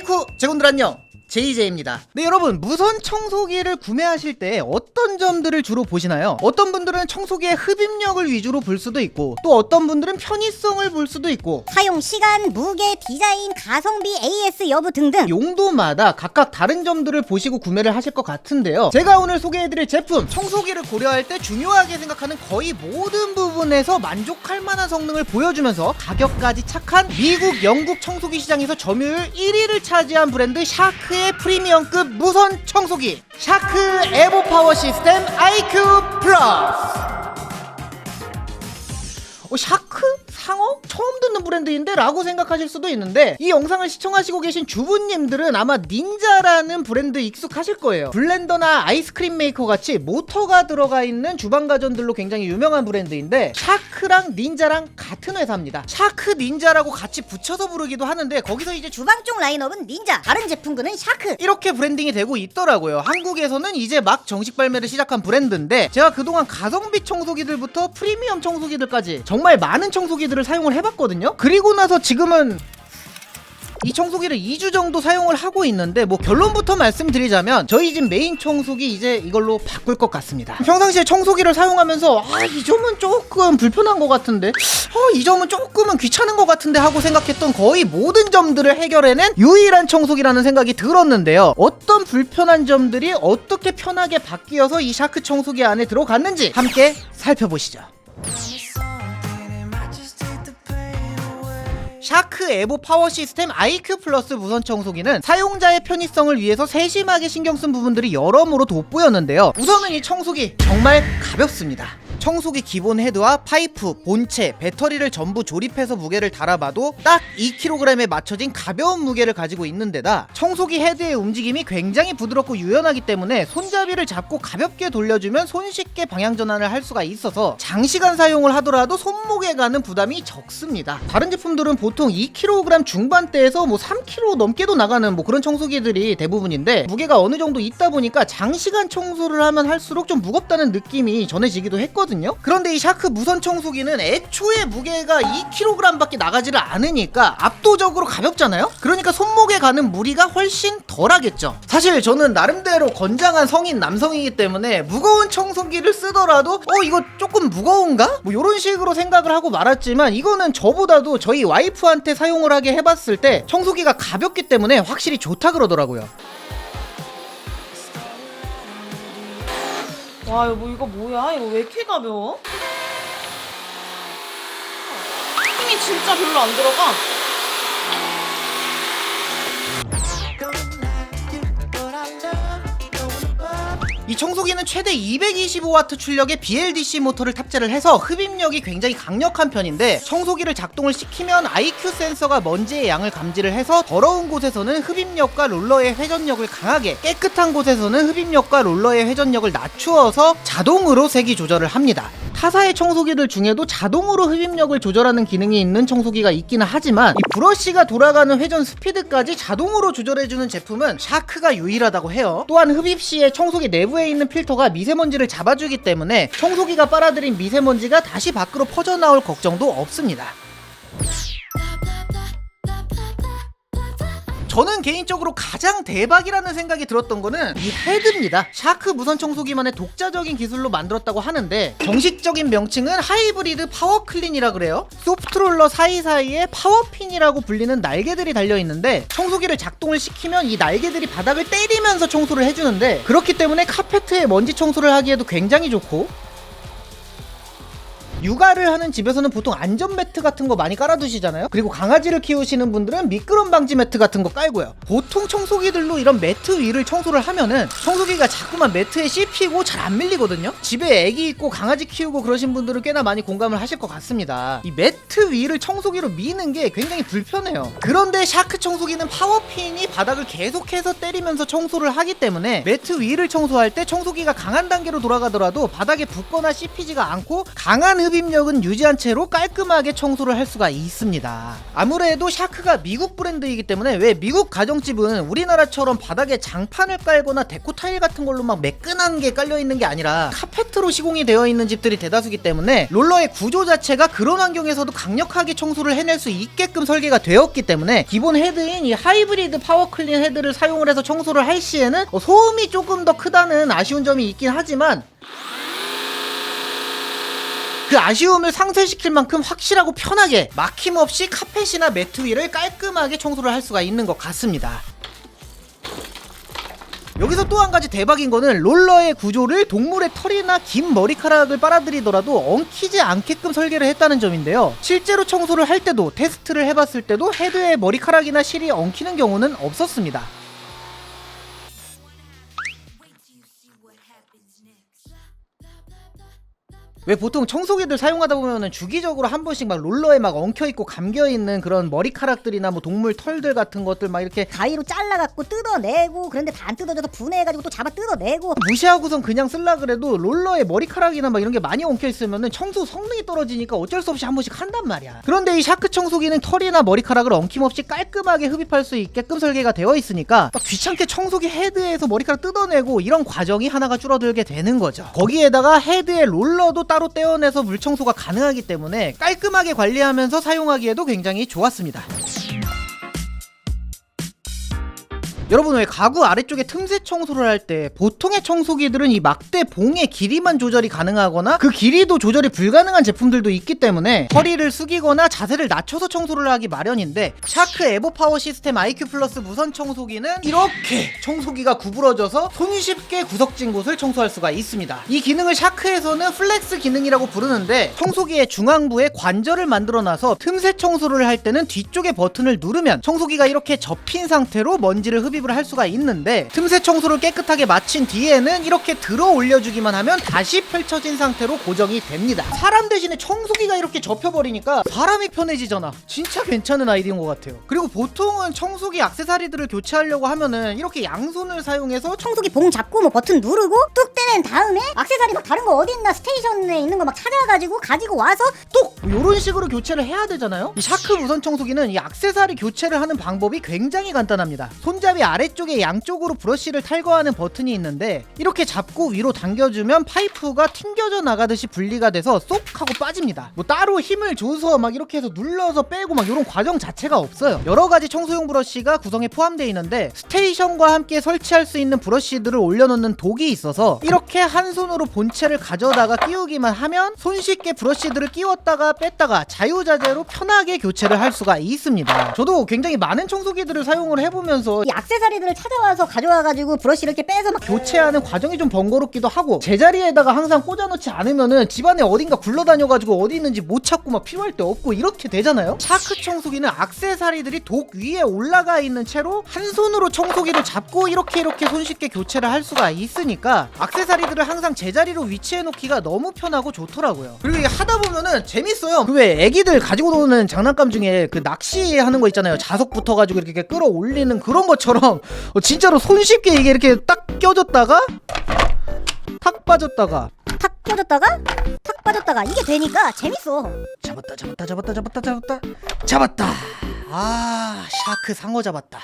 아이쿠 제군들 안녕 JJ입니다. 네 여러분 무선 청소기를 구매하실 때 어떤 점들을 주로 보시나요? 어떤 분들은 청소기의 흡입력을 위주로 볼 수도 있고 또 어떤 분들은 편의성을 볼 수도 있고 사용 시간, 무게, 디자인, 가성비, AS 여부 등등 용도마다 각각 다른 점들을 보시고 구매를 하실 것 같은데요. 제가 오늘 소개해드릴 제품 청소기를 고려할 때 중요하게 생각하는 거의 모든 부분에서 만족할 만한 성능을 보여주면서 가격까지 착한 미국, 영국 청소기 시장에서 점유율 1위를 차지한 브랜드 샤크의 프리미엄급 무선 청소기 샤크 에보 파워 시 스템 IQ 플러스 어, 샤크? 상어? 처음 듣는 브랜드인데? 라고 생각하실 수도 있는데 이 영상을 시청하시고 계신 주부님들은 아마 닌자라는 브랜드 익숙하실 거예요 블렌더나 아이스크림 메이커 같이 모터가 들어가 있는 주방 가전들로 굉장히 유명한 브랜드인데 샤크랑 닌자랑 같은 회사입니다 샤크 닌자라고 같이 붙여서 부르기도 하는데 거기서 이제 주 주방 쪽 라인업은 닌자 다른 제품군은 샤크 이렇게 브랜딩이 되고 있더라고요. 한국에서는 이제 막 정식 발매를 시작한 브랜드인데 제가 그동안 가성비 청소기들부터 프리미엄 청소기들까지 정말 많은 청소기 들을 사용을 해봤거든요. 그리고 나서 지금은 이 청소기를 2주 정도 사용을 하고 있는데 뭐 결론부터 말씀드리자면 저희 집 메인 청소기 이제 이걸로 바꿀 것 같습니다. 평상시에 청소기를 사용하면서 아 이 점은 조금 불편한 것 같은데 어이 점은 조금은 귀찮은 것 같은데 하고 생각했던 거의 모든 점들을 해결해낸 유일한 청소기라는 생각이 들었는데요. 어떤 불편한 점들이 어떻게 편하게 바뀌어서 이 샤크 청소기 안에 들어갔는지 함께 살펴보시죠. 샤크 에보 파워 시스템 IQ 플러스 무선 청소기는 사용자의 편의성을 위해서 세심하게 신경 쓴 부분들이 여러모로 돋보였는데요. 우선은 이 청소기 정말 가볍습니다. 청소기 기본 헤드와 파이프, 본체, 배터리를 전부 조립해서 무게를 달아봐도 딱 2kg에 맞춰진 가벼운 무게를 가지고 있는 데다 청소기 헤드의 움직임이 굉장히 부드럽고 유연하기 때문에 손잡이를 잡고 가볍게 돌려주면 손쉽게 방향 전환을 할 수가 있어서 장시간 사용을 하더라도 손목에 가는 부담이 적습니다. 다른 제품들은 보통 2kg 중반대에서 뭐 3kg 넘게도 나가는 뭐 그런 청소기들이 대부분인데 무게가 어느 정도 있다 보니까 장시간 청소를 하면 할수록 좀 무겁다는 느낌이 전해지기도 했거든요. 그런데 이 샤크 무선 청소기는 애초에 무게가 2kg밖에 나가지를 않으니까 압도적으로 가볍잖아요. 그러니까 손목에 가는 무리가 훨씬 덜하겠죠. 사실 저는 나름대로 건장한 성인 남성이기 때문에 무거운 청소기를 쓰더라도 어 이거 조금 무거운가? 뭐 이런 식으로 생각을 하고 말았지만 이거는 저보다도 저희 와이프한테 사용을 하게 해봤을 때 청소기가 가볍기 때문에 확실히 좋다 그러더라고요. 와 여보 이거 뭐야? 이거 왜 이렇게 가벼워? 힘이 진짜 별로 안 들어가. 이 청소기는 최대 225W 출력의 BLDC 모터를 탑재를 해서 흡입력이 굉장히 강력한 편인데 청소기를 작동을 시키면 IQ 센서가 먼지의 양을 감지를 해서 더러운 곳에서는 흡입력과 롤러의 회전력을 강하게 깨끗한 곳에서는 흡입력과 롤러의 회전력을 낮추어서 자동으로 세기 조절을 합니다. 타사의 청소기들 중에도 자동으로 흡입력을 조절하는 기능이 있는 청소기가 있기는 하지만 이 브러쉬가 돌아가는 회전 스피드까지 자동으로 조절해주는 제품은 샤크가 유일하다고 해요. 또한 흡입 시에 청소기 내부에 있는 필터가 미세먼지를 잡아주기 때문에 청소기가 빨아들인 미세먼지가 다시 밖으로 퍼져나올 걱정도 없습니다. 저는 개인적으로 가장 대박이라는 생각이 들었던 거는 이 헤드입니다. 샤크 무선 청소기만의 독자적인 기술로 만들었다고 하는데 정식적인 명칭은 하이브리드 파워 클린이라 그래요. 소프트롤러 사이사이에 파워핀이라고 불리는 날개들이 달려 있는데 청소기를 작동을 시키면 이 날개들이 바닥을 때리면서 청소를 해주는데 그렇기 때문에 카페트에 먼지 청소를 하기에도 굉장히 좋고 육아를 하는 집에서는 보통 안전 매트 같은 거 많이 깔아두시잖아요. 그리고 강아지를 키우시는 분들은 미끄럼 방지 매트 같은 거 깔고요. 보통 청소기들로 이런 매트 위를 청소를 하면은 청소기가 자꾸만 매트에 씹히고 잘 안 밀리거든요. 집에 애기 있고 강아지 키우고 그러신 분들은 꽤나 많이 공감을 하실 것 같습니다. 이 매트 위를 청소기로 미는 게 굉장히 불편해요. 그런데 샤크 청소기는 파워핀이 바닥을 계속해서 때리면서 청소를 하기 때문에 매트 위를 청소할 때 청소기가 강한 단계로 돌아가더라도 바닥에 붙거나 씹히지가 않고 강한 흡 입력은 유지한 채로 깔끔하게 청소를 할 수가 있습니다. 아무래도 샤크가 미국 브랜드이기 때문에 왜 미국 가정집은 우리나라처럼 바닥에 장판을 깔거나 데코 타일 같은 걸로 막 매끈한 게 깔려 있는 게 아니라 카페트로 시공이 되어 있는 집들이 대다수기 때문에 롤러의 구조 자체가 그런 환경에서도 강력하게 청소를 해낼 수 있게끔 설계가 되었기 때문에 기본 헤드인 이 하이브리드 파워 클린 헤드를 사용을 해서 청소를 할 시에는 어, 소음이 조금 더 크다는 아쉬운 점이 있긴 하지만 그 아쉬움을 상쇄시킬 만큼 확실하고 편하게 막힘없이 카펫이나 매트 위를 깔끔하게 청소를 할 수가 있는 것 같습니다. 여기서 또 한 가지 대박인 거는 롤러의 구조를 동물의 털이나 긴 머리카락을 빨아들이더라도 엉키지 않게끔 설계를 했다는 점인데요. 실제로 청소를 할 때도 테스트를 해봤을 때도 헤드에 머리카락이나 실이 엉키는 경우는 없었습니다. 왜 보통 청소기들 사용하다 보면은 주기적으로 한 번씩 막 롤러에 막 엉켜 있고 감겨 있는 그런 머리카락들이나 뭐 동물 털들 같은 것들 막 이렇게 가위로 잘라갖고 뜯어내고 그런데 다 안 뜯어져서 분해해가지고 또 잡아 뜯어내고 무시하고선 그냥 쓸라 그래도 롤러에 머리카락이나 막 이런 게 많이 엉켜 있으면은 청소 성능이 떨어지니까 어쩔 수 없이 한 번씩 한단 말이야. 그런데 이 샤크 청소기는 털이나 머리카락을 엉킴없이 깔끔하게 흡입할 수 있게끔 설계가 되어 있으니까 막 귀찮게 청소기 헤드에서 머리카락 뜯어내고 이런 과정이 하나가 줄어들게 되는 거죠. 거기에다가 헤드에 롤러도 따로 떼어내서 물 청소가 가능하기 때문에 깔끔하게 관리하면서 사용하기에도 굉장히 좋았습니다. 여러분 왜 가구 아래쪽에 틈새 청소를 할 때 보통의 청소기들은 이 막대 봉의 길이만 조절이 가능하거나 그 길이도 조절이 불가능한 제품들도 있기 때문에 허리를 숙이거나 자세를 낮춰서 청소를 하기 마련인데 샤크 에버 파워 시스템 IQ 플러스 무선 청소기는 이렇게 청소기가 구부러져서 손쉽게 구석진 곳을 청소할 수가 있습니다. 이 기능을 샤크에서는 플렉스 기능이라고 부르는데 청소기의 중앙부에 관절을 만들어놔서 틈새 청소를 할 때는 뒤쪽의 버튼을 누르면 청소기가 이렇게 접힌 상태로 먼지를 흡입 을 할 수가 있는데 틈새 청소를 깨끗하게 마친 뒤에는 이렇게 들어 올려주기만 하면 다시 펼쳐진 상태로 고정이 됩니다. 사람 대신에 청소기가 이렇게 접혀버리니까 사람이 편해지잖아. 진짜 괜찮은 아이디어인 것 같아요. 그리고 보통은 청소기 액세서리들을 교체하려고 하면은 이렇게 양손을 사용해서 청소기 봉 잡고 뭐 버튼 누르고 뚝 떼낸 다음에 액세서리 막 다른 거 어디 있나 스테이션에 있는 거 막 찾아가지고 가지고 와서 뚝 이런 식으로 교체를 해야 되잖아요. 이 샤크 무선 청소기는 이 액세서리 교체를 하는 방법이 굉장히 간단합니다. 손잡이 아래쪽에 양쪽으로 브러쉬를 탈거하는 버튼이 있는데 이렇게 잡고 위로 당겨주면 파이프가 튕겨져 나가듯이 분리가 돼서 쏙 하고 빠집니다. 뭐 따로 힘을 줘서 막 이렇게 해서 눌러서 빼고 막 이런 과정 자체가 없어요. 여러 가지 청소용 브러쉬가 구성에 포함되어 있는데 스테이션과 함께 설치할 수 있는 브러쉬들을 올려놓는 독이 있어서 이렇게 한 손으로 본체를 가져다가 끼우기만 하면 손쉽게 브러쉬들을 끼웠다가 뺐다가 자유자재로 편하게 교체를 할 수가 있습니다. 저도 굉장히 많은 청소기들을 사용을 해보면서 이 들을 찾아와서 가져와가지고 브러쉬를 이렇게 빼서 막 교체하는 과정이 좀 번거롭기도 하고 제자리에다가 항상 꽂아놓지 않으면은 집안에 어딘가 굴러다녀가지고 어디 있는지 못 찾고 막 필요할 때 없고 이렇게 되잖아요? 샤크 청소기는 악세사리들이 독 위에 올라가 있는 채로 한 손으로 청소기를 잡고 이렇게 이렇게 손쉽게 교체를 할 수가 있으니까 악세사리들을 항상 제자리로 위치해 놓기가 너무 편하고 좋더라고요. 그리고 이게 하다 보면은 재밌어요. 그 왜 애기들 가지고 노는 장난감 중에 그 낚시하는 거 있잖아요. 자석 붙어가지고 이렇게 끌어올리는 그런 것처럼 어, 진짜로 손쉽게 이게 이렇게 딱 껴졌다가 탁 빠졌다가 탁 껴졌다가? 탁 빠졌다가 이게 되니까 재밌어. 잡았다 잡았다 잡았다 잡았다 잡았다. 잡았다. 아 샤크 상어 잡았다.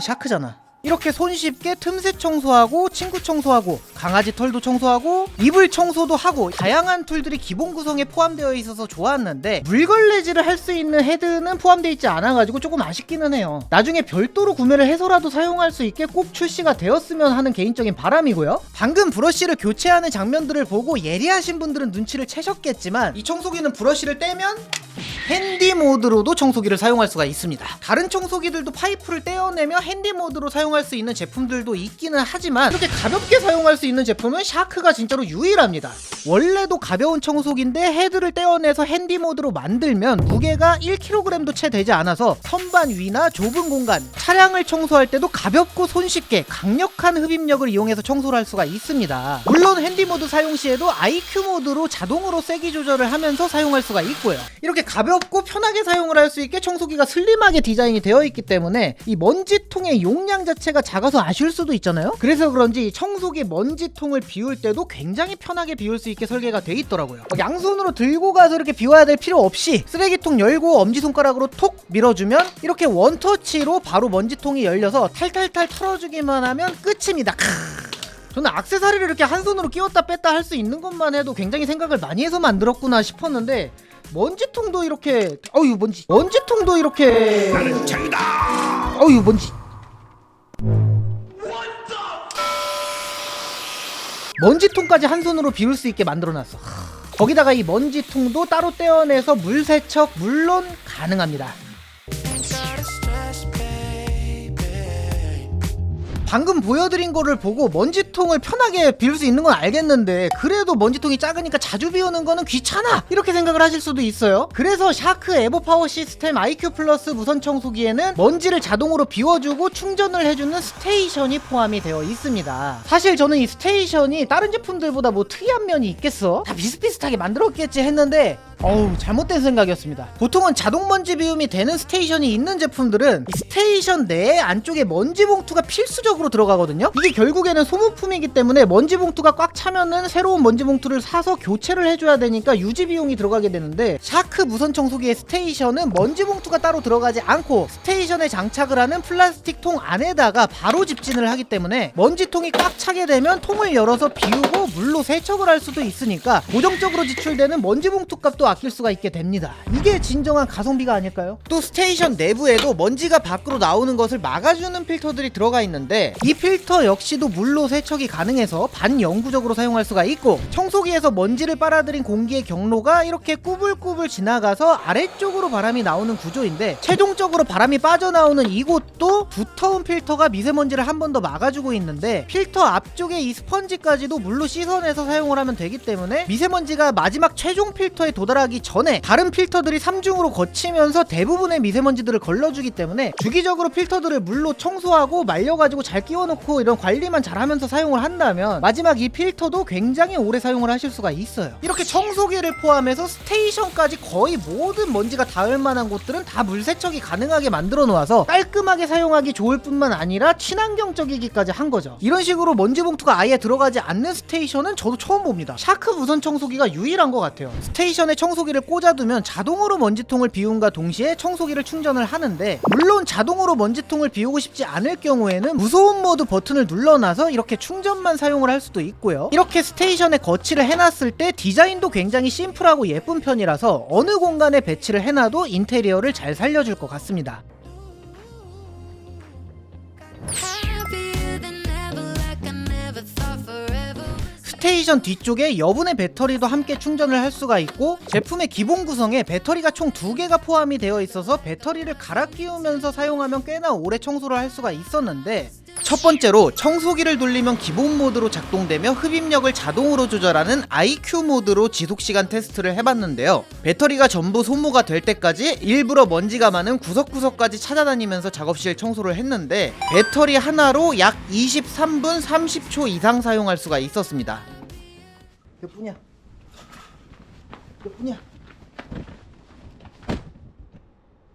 샤크잖아 이렇게 손쉽게 틈새 청소하고 친구 청소하고 강아지 털도 청소하고 이불 청소도 하고 다양한 툴들이 기본 구성에 포함되어 있어서 좋았는데 물걸레질을 할 수 있는 헤드는 포함되어 있지 않아가지고 조금 아쉽기는 해요 나중에 별도로 구매를 해서라도 사용할 수 있게 꼭 출시가 되었으면 하는 개인적인 바람이고요 방금 브러쉬를 교체하는 장면들을 보고 예리하신 분들은 눈치를 채셨겠지만 이 청소기는 브러쉬를 떼면 핸디 모드로도 청소기를 사용할 수가 있습니다. 다른 청소기들도 파이프를 떼어내며 핸디 모드로 사용할 수 있는 제품들도 있기는 하지만 이렇게 가볍게 사용할 수 있는 제품은 샤크가 진짜로 유일합니다. 원래도 가벼운 청소기인데 헤드를 떼어내서 핸디 모드로 만들면 무게가 1kg도 채 되지 않아서 선반 위나 좁은 공간, 차량을 청소할 때도 가볍고 손쉽게 강력한 흡입력을 이용해서 청소를 할 수가 있습니다. 물론 핸디 모드 사용 시에도 IQ 모드로 자동으로 세기 조절을 하면서 사용할 수가 있고요. 이렇게 가볍고 편하게 사용을 할 수 있게 청소기가 슬림하게 디자인이 되어 있기 때문에 이 먼지통의 용량 자체가 작아서 아쉬울 수도 있잖아요. 그래서 그런지 이 청소기 먼지 먼지통을 비울 때도 굉장히 편하게 비울 수 있게 설계가 돼 있더라고요. 막 양손으로 들고 가서 이렇게 비워야 될 필요 없이 쓰레기통 열고 엄지손가락으로 톡 밀어주면 이렇게 원터치로 바로 먼지통이 열려서 탈탈탈 털어주기만 하면 끝입니다. 크. 저는 악세사리를 이렇게 한 손으로 끼웠다 뺐다 할 수 있는 것만 해도 굉장히 생각을 많이 해서 만들었구나 싶었는데 먼지통도 이렇게 어유 먼지 먼지통도 이렇게 어유 먼지 먼지통까지 한 손으로 비울 수 있게 만들어놨어. 거기다가 이 먼지통도 따로 떼어내서 물 세척 물론 가능합니다. 방금 보여드린 거를 보고 먼지통을 편하게 비울 수 있는 건 알겠는데 그래도 먼지통이 작으니까 자주 비우는 거는 귀찮아! 이렇게 생각을 하실 수도 있어요. 그래서 샤크 에버파워 시스템 IQ 플러스 무선 청소기에는 먼지를 자동으로 비워주고 충전을 해주는 스테이션이 포함이 되어 있습니다. 사실 저는 이 스테이션이 다른 제품들보다 뭐 특이한 면이 있겠어? 다 비슷비슷하게 만들었겠지 했는데 어우 잘못된 생각이었습니다. 보통은 자동 먼지 비움이 되는 스테이션이 있는 제품들은 이 스테이션 내 안쪽에 먼지 봉투가 필수적으로 들어가거든요. 이게 결국에는 소모품이기 때문에 먼지 봉투가 꽉 차면은 새로운 먼지 봉투를 사서 교체를 해줘야 되니까 유지 비용이 들어가게 되는데 샤크 무선 청소기의 스테이션은 먼지 봉투가 따로 들어가지 않고 스테이션에 장착을 하는 플라스틱 통 안에다가 바로 집진을 하기 때문에 먼지통이 꽉 차게 되면 통을 열어서 비우고 물로 세척을 할 수도 있으니까 고정적으로 지출되는 먼지 봉투 값도 아낄 수가 있게 됩니다. 이게 진정한 가성비가 아닐까요? 또 스테이션 내부에도 먼지가 밖으로 나오는 것을 막아주는 필터들이 들어가 있는데 이 필터 역시도 물로 세척이 가능해서 반영구적으로 사용할 수가 있고 청소기에서 먼지를 빨아들인 공기의 경로가 이렇게 꾸불꾸불 지나가서 아래쪽으로 바람이 나오는 구조인데 최종적으로 바람이 빠져나오는 이곳도 두터운 필터가 미세먼지를 한 번 더 막아주고 있는데 필터 앞쪽에 이 스펀지까지도 물로 씻어내서 사용을 하면 되기 때문에 미세먼지가 마지막 최종 필터에 도달 하기 전에 다른 필터들이 삼중으로 거치면서 대부분의 미세먼지들을 걸러주기 때문에 주기적으로 필터들을 물로 청소하고 말려가지고 잘 끼워놓고 이런 관리만 잘하면서 사용을 한다면 마지막 이 필터도 굉장히 오래 사용을 하실 수가 있어요. 이렇게 청소기를 포함해서 스테이션까지 거의 모든 먼지가 닿을 만한 곳들은 다 물세척이 가능하게 만들어 놓아서 깔끔하게 사용하기 좋을 뿐만 아니라 친환경적이기까지 한 거죠. 이런 식으로 먼지 봉투가 아예 들어가지 않는 스테이션은 저도 처음 봅니다. 샤크 무선 청소기가 유일한 것 같아요. 스테이션에 청 소기를 꽂아두면 자동으로 먼지통을 비움과 동시에 청소기를 충전을 하는데 물론 자동으로 먼지통을 비우고 싶지 않을 경우에는 무소음 모드 버튼을 눌러놔서 이렇게 충전만 사용을 할 수도 있고요. 이렇게 스테이션에 거치를 해놨을 때 디자인도 굉장히 심플하고 예쁜 편이라서 어느 공간에 배치를 해놔도 인테리어를 잘 살려줄 것 같습니다 스테이션 뒤쪽에 여분의 배터리도 함께 충전을 할 수가 있고 제품의 기본 구성에 배터리가 총 두 개가 포함이 되어 있어서 배터리를 갈아 끼우면서 사용하면 꽤나 오래 청소를 할 수가 있었는데 첫 번째로 청소기를 돌리면 기본 모드로 작동되며 흡입력을 자동으로 조절하는 IQ 모드로 지속시간 테스트를 해봤는데요. 배터리가 전부 소모가 될 때까지 일부러 먼지가 많은 구석구석까지 찾아다니면서 작업실 청소를 했는데 배터리 하나로 약 23분 30초 이상 사용할 수가 있었습니다. 몇 분이야? 몇 분이야?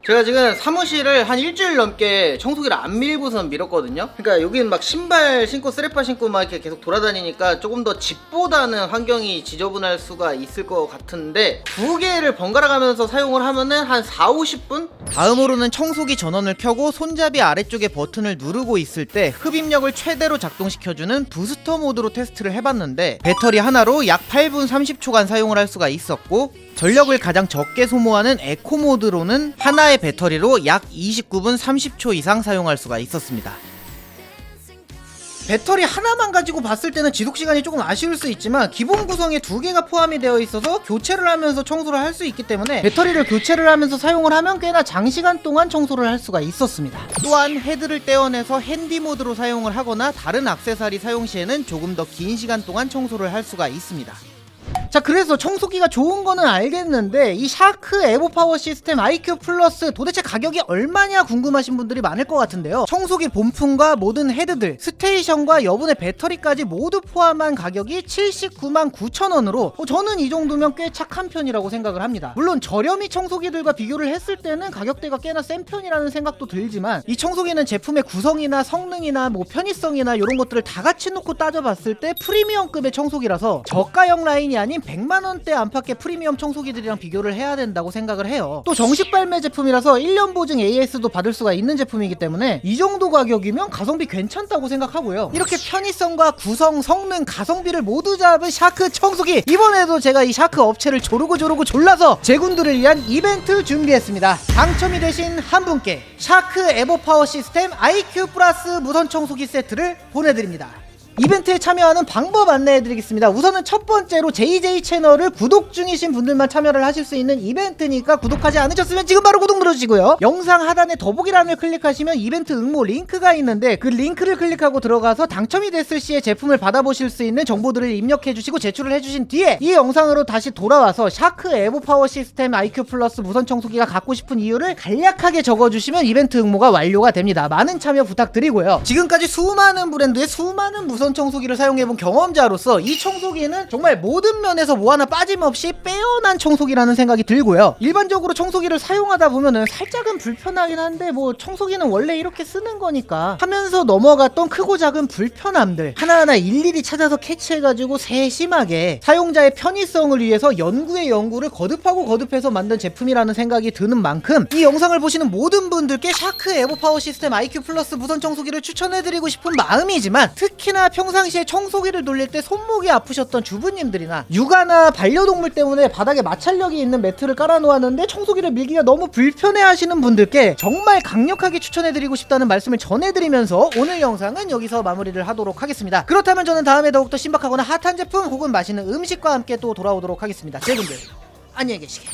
제가 지금 사무실을 한 일주일 넘게 청소기를 안 밀고선 밀었거든요. 그러니까 여기는 막 신발 신고 쓰레빠 신고 막 이렇게 계속 돌아다니니까 조금 더 집보다는 환경이 지저분할 수가 있을 것 같은데 두 개를 번갈아 가면서 사용을 하면은 한 4, 50분? 다음으로는 청소기 전원을 켜고 손잡이 아래쪽에 버튼을 누르고 있을 때 흡입력을 최대로 작동시켜주는 부스터 모드로 테스트를 해봤는데 배터리 하나로 약 8분 30초간 사용을 할 수가 있었고 전력을 가장 적게 소모하는 에코 모드로는 하나의 배터리로 약 29분 30초 이상 사용할 수가 있었습니다. 배터리 하나만 가지고 봤을 때는 지속 시간이 조금 아쉬울 수 있지만 기본 구성에 두 개가 포함이 되어 있어서 교체를 하면서 청소를 할 수 있기 때문에 배터리를 교체를 하면서 사용을 하면 꽤나 장시간 동안 청소를 할 수가 있었습니다. 또한 헤드를 떼어내서 핸디 모드로 사용을 하거나 다른 액세서리 사용 시에는 조금 더 긴 시간 동안 청소를 할 수가 있습니다. 자 그래서 청소기가 좋은 거는 알겠는데 이 샤크 에보 파워 시스템 IQ 플러스 도대체 가격이 얼마냐 궁금하신 분들이 많을 것 같은데요. 청소기 본품과 모든 헤드들 스테이션과 여분의 배터리까지 모두 포함한 가격이 79만 9천 원으로 어, 저는 이 정도면 꽤 착한 편이라고 생각을 합니다. 물론 저렴이 청소기들과 비교를 했을 때는 가격대가 꽤나 센 편이라는 생각도 들지만 이 청소기는 제품의 구성이나 성능이나 뭐 편의성이나 이런 것들을 다 같이 놓고 따져봤을 때 프리미엄급의 청소기라서 저가형 라인이 아닌 100만 원대 안팎의 프리미엄 청소기들이랑 비교를 해야 된다고 생각을 해요. 또 정식 발매 제품이라서 1년 보증 AS도 받을 수가 있는 제품이기 때문에 이 정도 가격이면 가성비 괜찮다고 생각하고요. 이렇게 편의성과 구성, 성능, 가성비를 모두 잡은 샤크 청소기 이번에도 제가 이 샤크 업체를 조르고 조르고 졸라서 제군들을 위한 이벤트 준비했습니다. 당첨이 되신 한 분께 샤크 에버파워 시스템 IQ 플러스 무선 청소기 세트를 보내드립니다. 이벤트에 참여하는 방법 안내해드리겠습니다. 우선은 첫 번째로 JJ 채널을 구독 중이신 분들만 참여를 하실 수 있는 이벤트니까 구독하지 않으셨으면 지금 바로 구독 눌러주시고요. 영상 하단에 더보기란을 클릭하시면 이벤트 응모 링크가 있는데 그 링크를 클릭하고 들어가서 당첨이 됐을 시에 제품을 받아보실 수 있는 정보들을 입력해주시고 제출을 해주신 뒤에 이 영상으로 다시 돌아와서 샤크 에보 파워 시스템 IQ 플러스 무선 청소기가 갖고 싶은 이유를 간략하게 적어주시면 이벤트 응모가 완료가 됩니다. 많은 참여 부탁드리고요. 지금까지 수많은 브랜드의 수많은 무선 청소기를 사용해본 경험자로서 이 청소기는 정말 모든 면에서 뭐 하나 빠짐없이 빼어난 청소기라는 생각이 들고요. 일반적으로 청소기를 사용하다 보면은 살짝은 불편하긴 한데 뭐 청소기는 원래 이렇게 쓰는 거니까 하면서 넘어갔던 크고 작은 불편함들 하나하나 일일이 찾아서 캐치해가지고 세심하게 사용자의 편의성을 위해서 연구에 연구를 거듭하고 거듭해서 만든 제품이라는 생각이 드는 만큼 이 영상을 보시는 모든 분들께 샤크 에버파워 시스템 IQ 플러스 무선 청소기를 추천해드리고 싶은 마음이지만 특히나 평상시에 청소기를 돌릴 때 손목이 아프셨던 주부님들이나 육아나 반려동물 때문에 바닥에 마찰력이 있는 매트를 깔아놓았는데 청소기를 밀기가 너무 불편해 하시는 분들께 정말 강력하게 추천해드리고 싶다는 말씀을 전해드리면서 오늘 영상은 여기서 마무리를 하도록 하겠습니다. 그렇다면 저는 다음에 더욱더 신박하거나 핫한 제품 혹은 맛있는 음식과 함께 또 돌아오도록 하겠습니다. 제분들 안녕히 계시게.